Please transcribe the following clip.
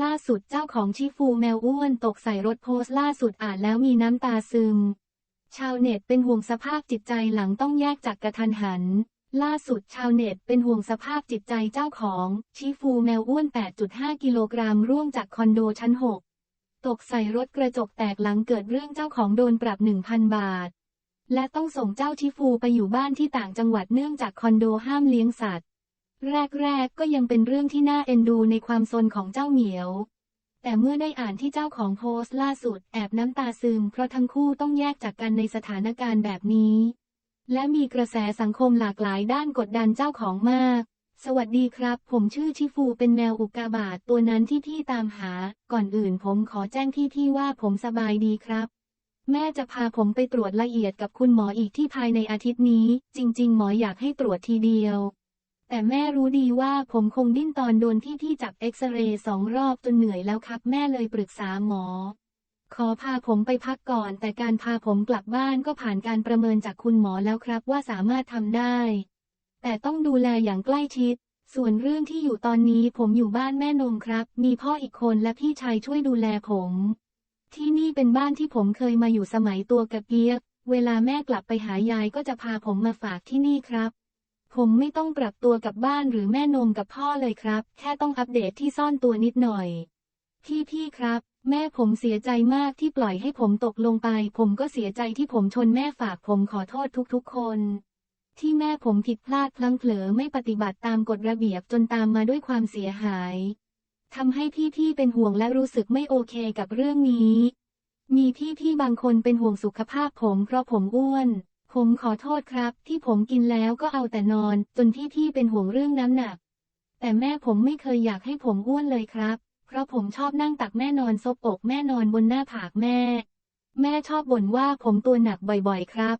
ล่าสุดเจ้าของชิฟูแมวอ้วนตกใส่รถโพสต์ล่าสุดอ่านแล้วมีน้ำตาซึม ชาวเน็ตเป็นห่วงสภาพจิตใจหลังต้องแยกจากกระทันหัน ล่าสุดชาวเน็ตเป็นห่วงสภาพจิตใจเจ้าของชิฟูแมวอ้วน 8.5 กิโลกรัมร่วงจากคอนโดชั้น 6 ตกใส่รถกระจกแตกหลังเกิดเรื่องเจ้าของโดนปรับ 1,000 บาท และต้องส่งเจ้าชิฟูไปอยู่บ้านที่ต่างจังหวัดเนื่องจากคอนโดห้ามเลี้ยงสัตว์ แรกๆก็ยังเป็นเรื่องที่น่าเอ็นดูในความซนของเจ้าเหมียว แต่เมื่อได้อ่านที่เจ้าของโพสต์ล่าสุดแอบน้ำตาซึมเพราะทั้งคู่ต้องแยกจากกันในสถานการณ์แบบนี้ และมีกระแสสังคมหลากหลายด้านกดดันเจ้าของมาก สวัสดีครับ ผมชื่อชิฟูเป็นแมวอุกาบาตตัวนั้นที่พี่ตามหา ก่อนอื่นผมขอแจ้งที่ที่ว่าผมสบายดีครับแม่จะพาผมไปตรวจละเอียดกับคุณหมออีกที่ภายในอาทิตย์นี้ จริง ๆ หมออยากให้ตรวจทีเดียว แต่แม่รู้ดีว่าผมคงดิ้นตอนโดนที่ที่จับเอ็กซเรย์สองรอบจนเหนื่อยแล้วครับแม่เลยปรึกษาหมอ ขอพาผมไปพักก่อน แต่การพาผมกลับบ้านก็ผ่านการประเมินจากคุณหมอแล้วครับว่าสามารถทำได้ แต่ต้องดูแลอย่างใกล้ชิด ส่วนเรื่องที่อยู่ตอนนี้ผมอยู่บ้านแม่นมครับ มีพ่ออีกคนและพี่ชายช่วยดูแลผม ที่นี่เป็นบ้านที่ผมเคยมาอยู่สมัยตัวกระเปียก เวลาแม่กลับไปหายายก็จะพาผมมาฝากที่นี่ครับ ผมไม่ต้องปรับตัวกับบ้านหรือแม่นมกับพ่อเลยครับ แค่ต้องอัปเดตที่ซ่อนตัวนิดหน่อย พี่พี่ครับ แม่ผมเสียใจมากที่ปล่อยให้ผมตกลงไป ผมก็เสียใจที่ผมชนแม่ฝากผมขอโทษทุกๆ คน ที่แม่ผมผิดพลาดพลั้งเผลอไม่ปฏิบัติตามกฎระเบียบจนตามมาด้วยความเสียหายทำให้พี่ๆเป็นห่วงและรู้สึกไม่โอเคกับเรื่องนี้ มีพี่ๆบางคนเป็นห่วงสุขภาพผมเพราะผมอ้วน ผมขอโทษครับ ที่ผมกินแล้วก็เอาแต่นอน จนพี่ๆเป็นห่วงเรื่องน้ำหนัก แต่แม่ผมไม่เคยอยากให้ผมอ้วนเลยครับ เพราะผมชอบนั่งตักแม่นอนซบอกแม่นอนบนหน้าผากแม่ แม่ชอบบ่นว่าผมตัวหนักบ่อยๆ ครับ